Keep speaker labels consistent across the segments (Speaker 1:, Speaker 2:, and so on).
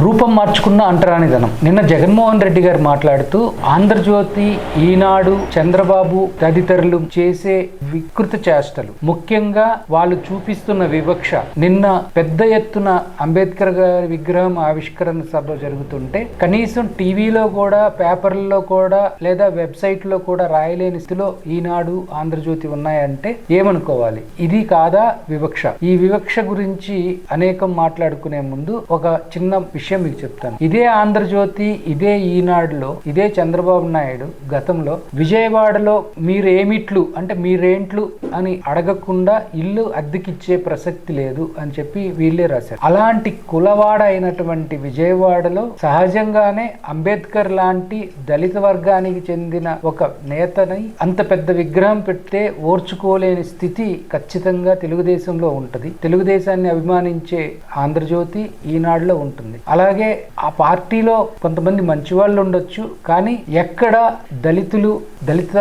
Speaker 1: రూపం మార్చుకున్న అంటరానిదనం. నిన్న జగన్మోహన్ రెడ్డి గారు మాట్లాడుతూ ఆంధ్రజ్యోతి ఈనాడు చంద్రబాబు తదితరులు చేసే వికృత చేష్టలు. ముఖ్యంగా వాళ్ళు చూపిస్తున్న వివక్ష. నిన్న పెద్ద ఎత్తున అంబేద్కర్ గారి విగ్రహం ఆవిష్కరణ సభ జరుగుతుంటే కనీసం టీవీలో కూడా పేపర్లలో కూడా లేదా వెబ్సైట్లో కూడా రాయలేని స్థితిలో ఈనాడు ఆంధ్రజ్యోతి ఉన్నాయంటే ఏమనుకోవాలి? ఇది కాదా వివక్ష? ఈ వివక్ష గురించి అనేకం మాట్లాడుకునే ముందు ఒక చిన్న విషయం మీకు చెప్తాను. ఇదే ఆంధ్రజ్యోతి ఇదే ఈనాడులో ఇదే చంద్రబాబు నాయుడు గతంలో విజయవాడలో మీరేమిట్లు అంటే మీరేంట్లు అని అడగకుండా ఇల్లు అద్దెకిచ్చే ప్రసక్తి లేదు అని చెప్పి వీళ్ళే రాశారు. అలాంటి కులవాడ అయినటువంటి విజయవాడలో సహజంగానే అంబేద్కర్ లాంటి దళిత వర్గానికి చెందిన ఒక నేతని అంత పెద్ద విగ్రహం పెడితే ఓర్చుకోలేని స్థితి ఖచ్చితంగా తెలుగుదేశంలో ఉంటుంది. తెలుగుదేశాన్ని అభిమానించే ఆంధ్రజ్యోతి ఈనాడులో ఉంటుంది. అలాగే ఆ పార్టీలో కొంతమంది మంచి వాళ్ళు ఉండొచ్చు కానీ ఎక్కడ దళితులు దళిత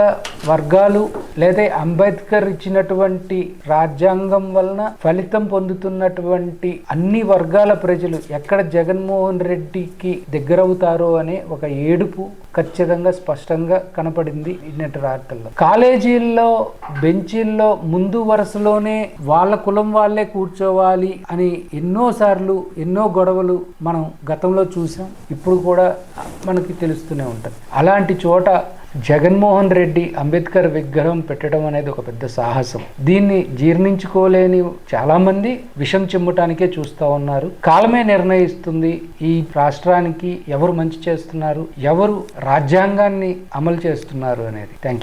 Speaker 1: వర్గాలు లేదా అంబేద్కర్ ఇచ్చినటువంటి రాజ్యాంగం వలన ఫలితం పొందుతున్నటువంటి అన్ని వర్గాల ప్రజలు ఎక్కడ జగన్మోహన్ రెడ్డికి దగ్గరవుతారో అనే ఒక ఏడుపు ఖచ్చితంగా స్పష్టంగా కనపడింది నిన్నటి రాత్రుల్లో కాలేజీల్లో బెంచీల్లో ముందు వరుసలోనే వాళ్ళ కులం వాళ్ళే కూర్చోవాలి అని ఎన్నోసార్లు ఎన్నో గొడవలు మనం గతంలో చూసాం. ఇప్పుడు కూడా మనకి తెలుస్తూనే ఉంటుంది. అలాంటి చోట జగన్మోహన్ రెడ్డి అంబేద్కర్ విగ్రహం పెట్టడం అనేది ఒక పెద్ద సాహసం. దీన్ని జీర్ణించుకోలేని చాలా మంది విషం చిమ్మటానికే చూస్తూ ఉన్నారు. కాలమే నిర్ణయిస్తుంది. ఈ రాష్ట్రానికి ఎవరు మంచి చేస్తున్నారు? ఎవరు రాజ్యాంగాన్ని అమలు చేస్తున్నారు అనేది. థ్యాంక్